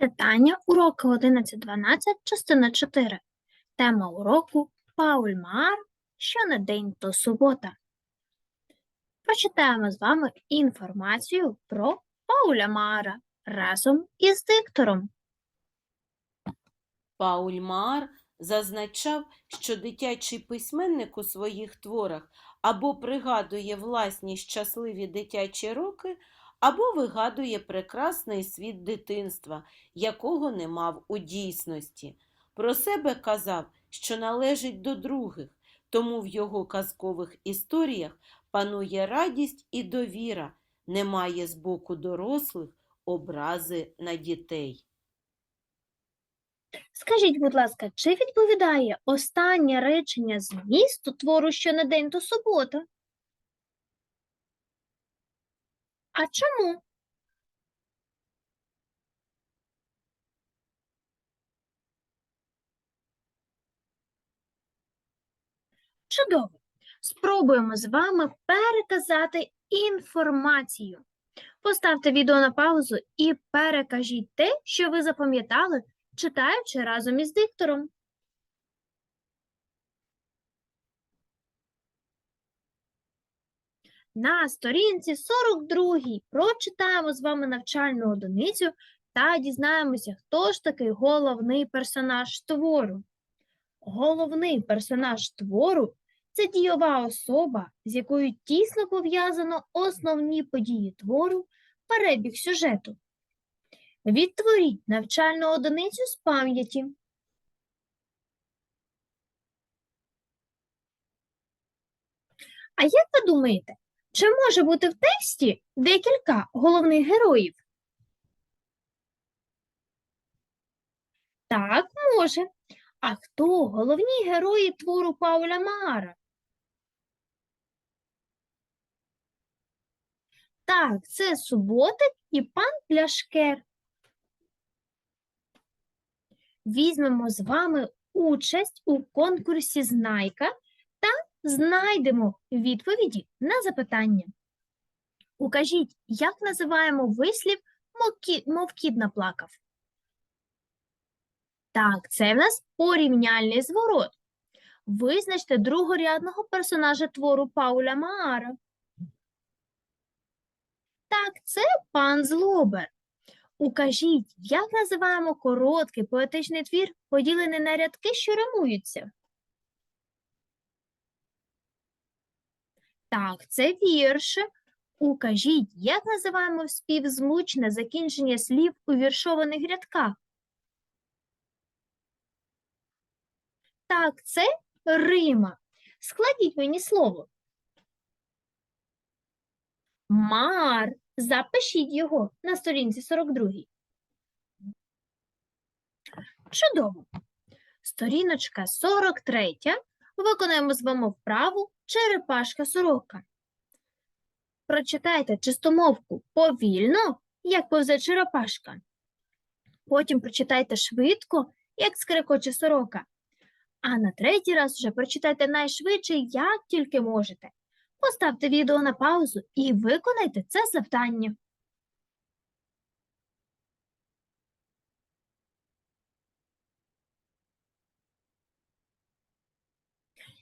Читання уроки 11-12, частина 4. Тема уроку Пауль Маар, день то субота. Прочитаємо з вами інформацію про Пауля Маара разом із диктором. Пауль Маар зазначав, що дитячий письменник у своїх творах або пригадує власні щасливі дитячі роки, або вигадує прекрасний світ дитинства, якого не мав у дійсності. Про себе казав, що належить до других, тому в його казкових історіях панує радість і довіра, немає з боку дорослих образи на дітей. Скажіть, будь ласка, чи відповідає останнє речення змісту твору що на день то субота? А чому? Чудово. Спробуємо з вами переказати інформацію. Поставте відео на паузу і перекажіть те, що ви запам'ятали, читаючи разом із диктором. На сторінці 42 прочитаємо з вами навчальну одиницю та дізнаємося, хто ж такий головний персонаж твору. Головний персонаж твору це дієва особа, з якою тісно пов'язано основні події твору, перебіг сюжету. Відтворіть навчальну одиницю з пам'яті. А як ви думаєте, чи може бути в тексті декілька головних героїв? Так, може. А хто головні герої твору Пауля Маара? Так, це Суботик і пан Пляшкер. Візьмемо з вами участь у конкурсі Знайка знайдемо відповіді на запитання. Укажіть, як називаємо вислів «мов кі- кіт наплакав»? Так, це в нас порівняльний зворот. Визначте другорядного персонажа твору Пауля Маара. Так, це пан Злобер. Укажіть, як називаємо короткий поетичний твір, поділений на рядки, що римуються? Так, це вірші. Укажіть, як називаємо співзвучне закінчення слів у віршованих рядках? Так, це Рима. Складіть мені слово. Мар. Запишіть його на сторінці 42. Чудово. Сторіночка 43. Виконаємо з вами вправу черепашка сорока. Прочитайте чистомовку повільно, як повзе черепашка. Потім прочитайте швидко, як скрикоче сорока. А на третій раз вже прочитайте найшвидше, як тільки можете. Поставте відео на паузу і виконайте це завдання.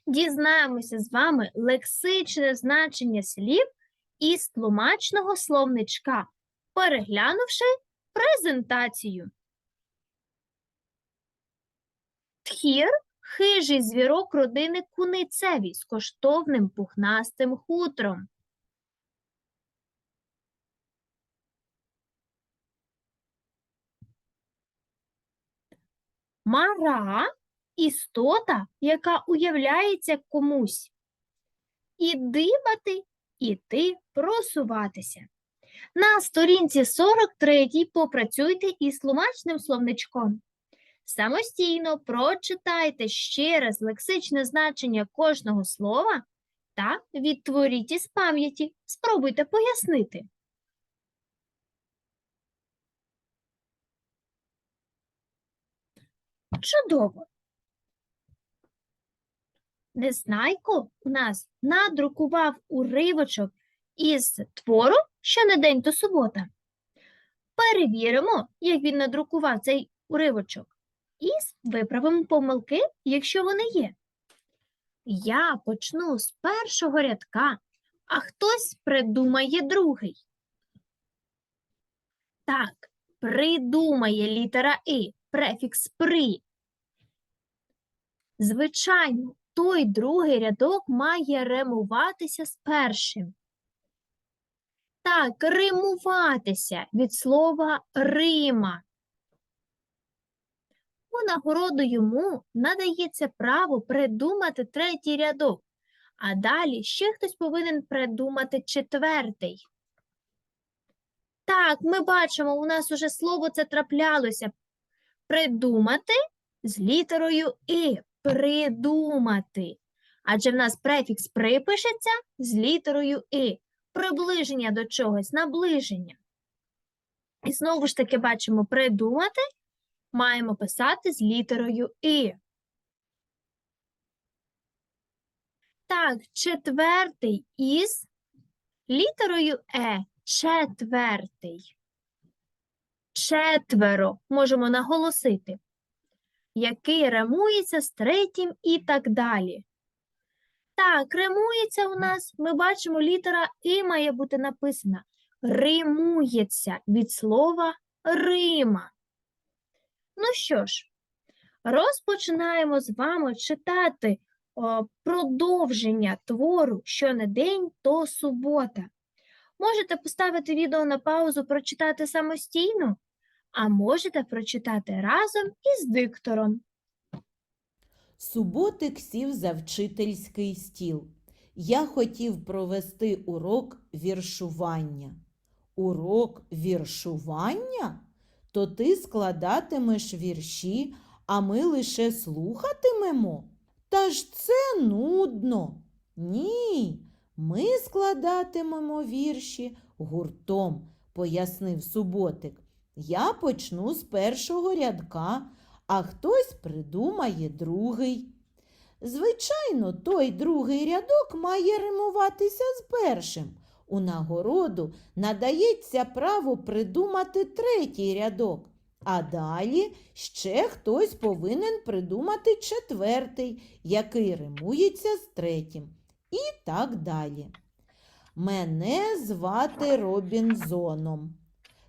Дізнаємося з вами лексичне значення слів із тлумачного словничка, переглянувши презентацію. Тхір хижий звірок родини куницеві з коштовним пухнастим хутром. Мара істота, яка уявляється комусь. І дибати, іти, просуватися. На сторінці 43 попрацюйте із тлумачним словничком. Самостійно прочитайте ще раз лексичне значення кожного слова та відтворіть із пам'яті. Спробуйте пояснити. Чудово. Незнайко у нас надрукував уривочок із твору що на день то субота. Перевіримо, як він надрукував цей уривочок, і виправимо помилки, якщо вони є. Я почну з першого рядка, а хтось придумає другий. Так, придумає літера «и», префікс «при». Звичайно, той другий рядок має римуватися з першим. Так, римуватися від слова Рима. У нагороду йому надається право придумати третій рядок, а далі ще хтось повинен придумати четвертий. Так, ми бачимо, у нас уже слово це траплялося. Придумати з літерою І. Придумати. Адже в нас префікс припишеться з літерою І. Приближення до чогось, наближення. І знову ж таки бачимо придумати маємо писати з літерою І. Так, четвертий із літерою Е. Четвертий. Четверо можемо наголосити, який римується з третім і так далі. Так, римується у нас, ми бачимо, літера І має бути написана. Римується від слова Рима. Ну що ж, розпочинаємо з вами читати о, продовження твору що не день, то субота. Можете поставити відео на паузу, прочитати самостійно, а можете прочитати разом із диктором. Суботик сів за вчительський стіл. Я хотів провести урок віршування. Урок віршування? То ти складатимеш вірші, а ми лише слухатимемо? Та ж це нудно. Ні, ми складатимемо вірші гуртом, пояснив суботик. Я почну з першого рядка, а хтось придумає другий. Звичайно, той другий рядок має римуватися з першим. У нагороду надається право придумати третій рядок, а далі ще хтось повинен придумати четвертий, який римується з третім. І так далі. Мене звати Робінзоном.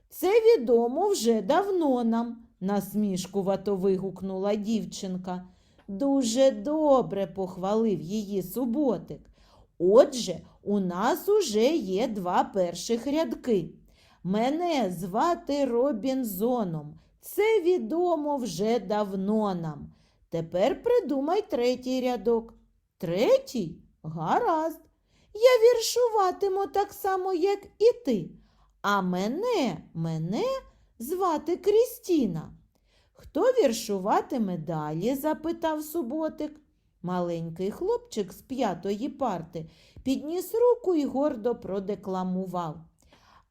Це відомо вже давно нам, насмішкувато вигукнула дівчинка. Дуже добре похвалив її суботик. Отже, у нас уже є два перших рядки. Мене звати Робінзоном. Це відомо вже давно нам. Тепер придумай третій рядок. Третій? Гаразд. Я віршуватиму так само, як і ти. А мене, мене звати Крістіна. Хто віршуватиме далі? запитав суботик. Маленький хлопчик з п'ятої парти підніс руку і гордо продекламував.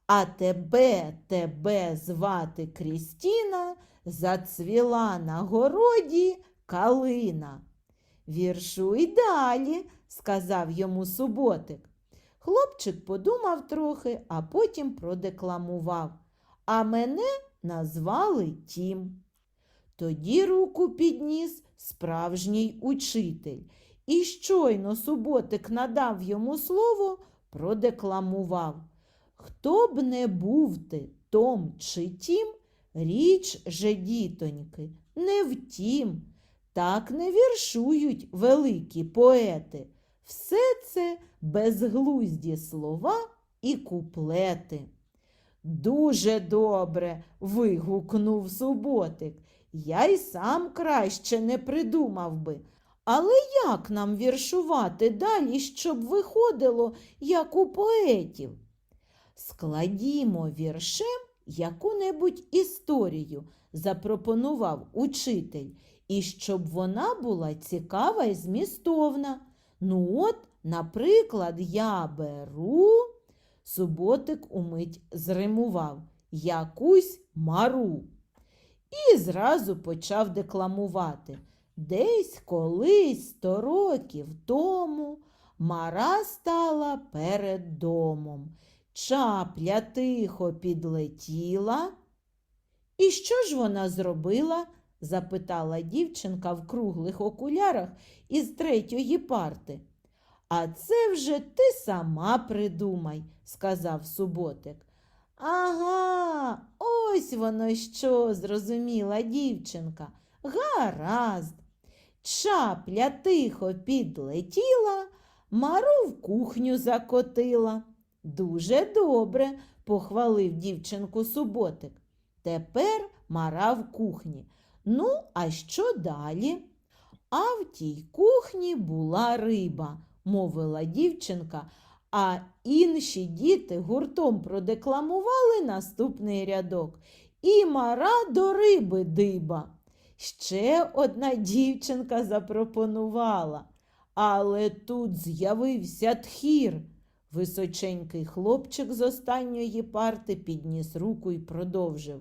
А тебе, тебе звати Крістіна, зацвіла на городі калина. Віршуй далі, сказав йому суботик. Хлопчик подумав трохи, а потім продекламував. А мене назвали Тім. Тоді руку підніс справжній учитель, і щойно суботик надав йому слово, продекламував. Хто б не був ти, Том чи Тім, річ же, дітоньки, не втім. Так не віршують великі поети. Все це безглузді слова і куплети. Дуже добре. вигукнув суботик. Я й сам краще не придумав би. Але як нам віршувати далі, щоб виходило, як у поетів? Складімо віршем яку-небудь історію, запропонував учитель, і щоб вона була цікава і змістовна. Ну от, наприклад, я беру, суботик умить зримував якусь мару. І зразу почав декламувати. Десь колись сто років тому мара стала перед домом. Чапля тихо підлетіла, І що ж вона зробила? Запитала дівчинка в круглих окулярах із третьої парти. А це вже ти сама придумай, сказав суботик. Ага, ось воно що, зрозуміла дівчинка. Гаразд. Чапля тихо підлетіла, Мару в кухню закотила. Дуже добре, похвалив дівчинку суботик. Тепер Мара в кухні. Ну, а що далі? А в тій кухні була риба, мовила дівчинка, а інші діти гуртом продекламували наступний рядок. І Мара до риби диба. Ще одна дівчинка запропонувала. Але тут з'явився тхір. Височенький хлопчик з останньої парти підніс руку і продовжив.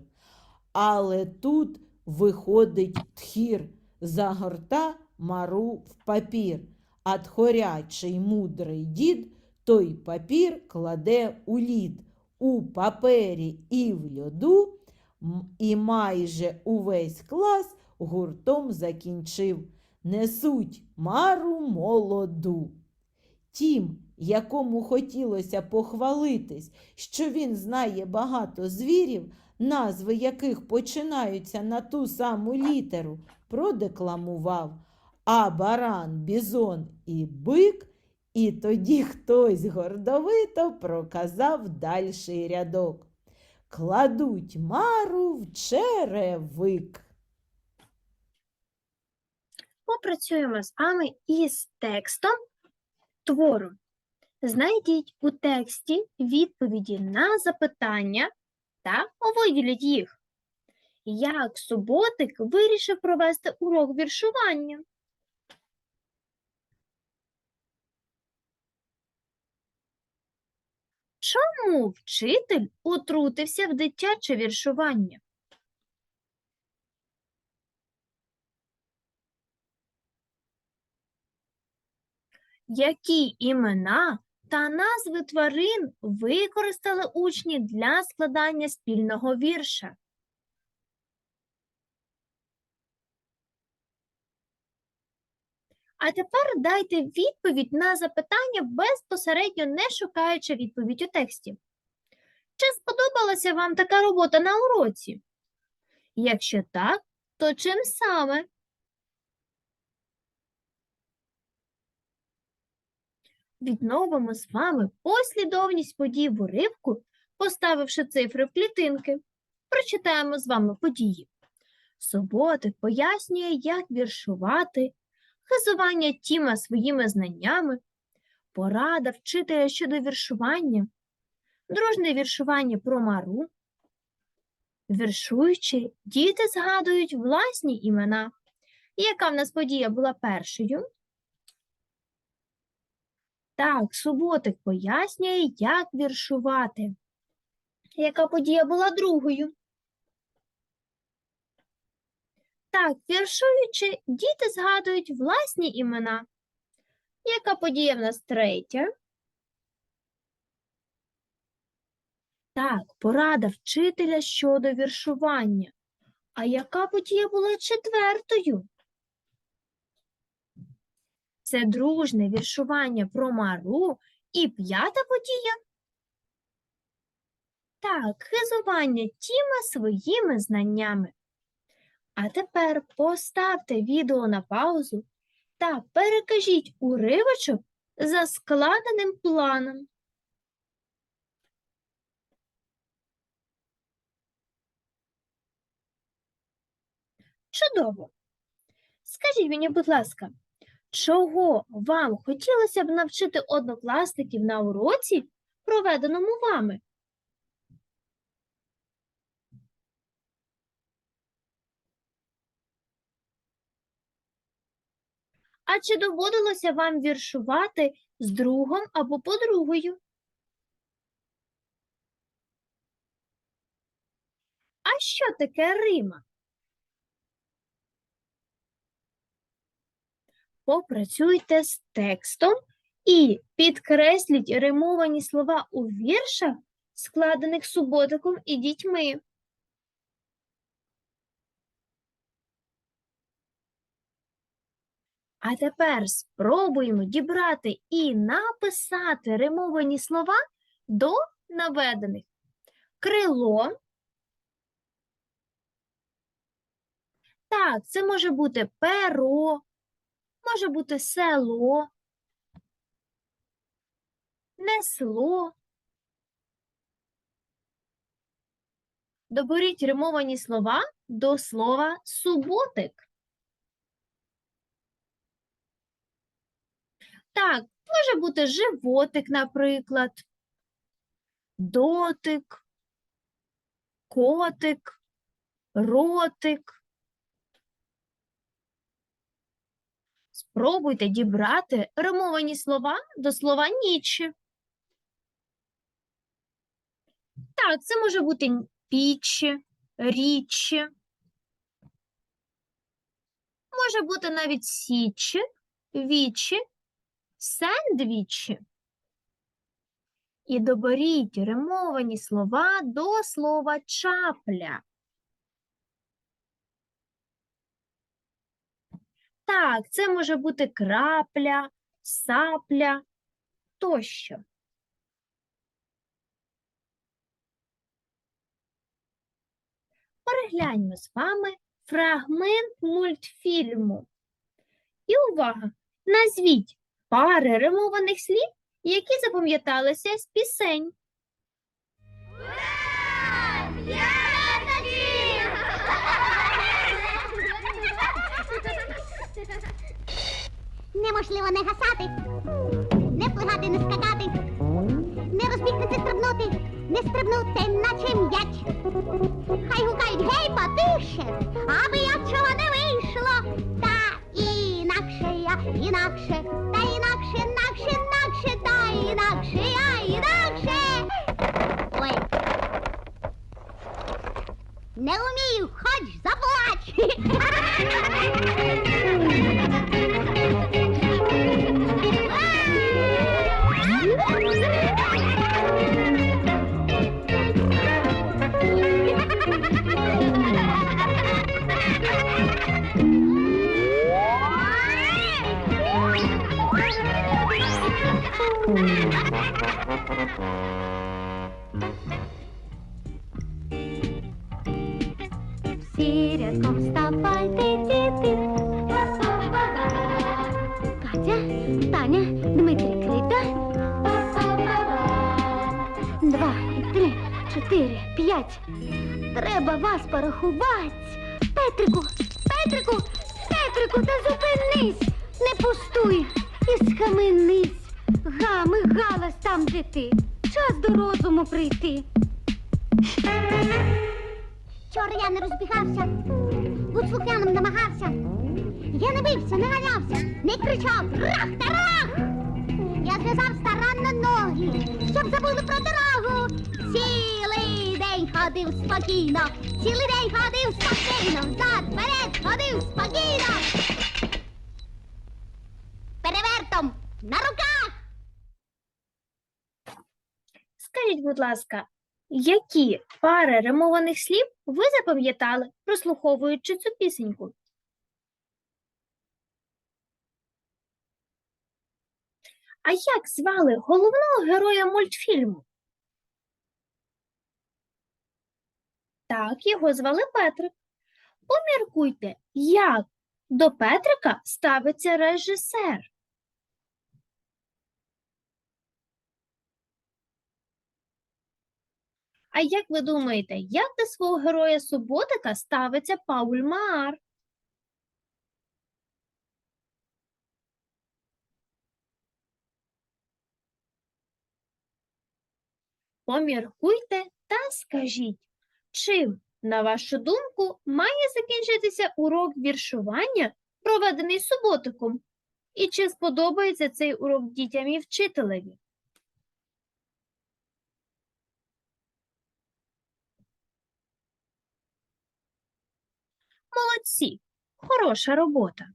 Але тут виходить тхір, загорта мару в папір, а тхорячий мудрий дід той папір кладе у лід, у папері і в льоду, і майже увесь клас гуртом закінчив. Несуть мару молоду. Тім, якому хотілося похвалитись, що він знає багато звірів, назви яких починаються на ту саму літеру, продекламував. А баран, бізон і бик, і тоді хтось гордовито проказав дальший рядок. Кладуть мару в черевик. Попрацюємо з вами із текстом твору. Знайдіть у тексті відповіді на запитання та виділіть їх. Як суботик вирішив провести урок віршування? Чому вчитель утрутився в дитяче віршування? Які імена та назви тварин використали учні для складання спільного вірша? А тепер дайте відповідь на запитання, безпосередньо не шукаючи відповідь у тексті. Чи сподобалася вам така робота на уроці? Якщо так, то чим саме? Відновимо з вами послідовність подій в уривку, поставивши цифри в клітинки. Прочитаємо з вами події. Суботик пояснює, як віршувати, хизування Тіма своїми знаннями, порада вчителя щодо віршування, дружне віршування про Мару. Віршуючи, діти згадують власні імена. Яка в нас подія була першою? Так, суботик пояснює, як віршувати. Яка подія була другою? Так, віршуючи, діти згадують власні імена. Яка подія в нас третя? Так, порада вчителя щодо віршування. А яка подія була четвертою? Це дружне віршування про Мару і п'ята подія. Так, хизування Тіма своїми знаннями. А тепер поставте відео на паузу та перекажіть уривочок за складеним планом. Чудово! Скажіть мені, будь ласка, чого вам хотілося б навчити однокласників на уроці, проведеному вами? А чи доводилося вам віршувати з другом або подругою? А що таке Рима? попрацюйте з текстом і підкресліть римовані слова у віршах, складених суботиком і дітьми. А тепер спробуємо дібрати і написати римовані слова до наведених крило. Так, це може бути перо, може бути село, несло. Доберіть римовані слова до слова суботик. Так, може бути животик, наприклад, дотик, котик, ротик. Спробуйте дібрати римовані слова до слова ніч. Так, це може бути пічі, річі. Може бути навіть січі, вічі, сендвічі. І доберіть римовані слова до слова чапля. Так, це може бути крапля, сапля тощо. Перегляньмо з вами фрагмент мультфільму. І увага! Назвіть пари римованих слів, які запам'яталися з пісень. Неможливо не гасати, не плигати, не скакати, не розбігтися стрибнути, не стрибнути, наче м'яч. Хай гукають гей, потише, п'ять. Треба вас порахувати. Петрику, Петрику, Петрику, та зупинись. Не пустуй і схаменись. Гами, галас там, де ти. Час до розуму прийти. Вчора я не розбігався, будь слухняним намагався. Я не бився, не ганявся, не кричав рах та рах. Я зв'язав старанно ноги, щоб забули про дорогу. Цілий день ходив спокійно, цілий день ходив спокійно, взад, вперед ходив спокійно. Перевертом на руках. Скажіть, будь ласка, які пари римованих слів ви запам'ятали, прослуховуючи цю пісеньку? А як звали головного героя мультфільму? Так, його звали Петрик. Поміркуйте, як до Петрика ставиться режисер. А як ви думаєте, як до свого героя Суботика ставиться Пауль Маар? Поміркуйте та скажіть, чим, на вашу думку, має закінчитися урок віршування, проведений суботиком? І чи сподобається цей урок дітям і вчителеві? Молодці, хороша робота.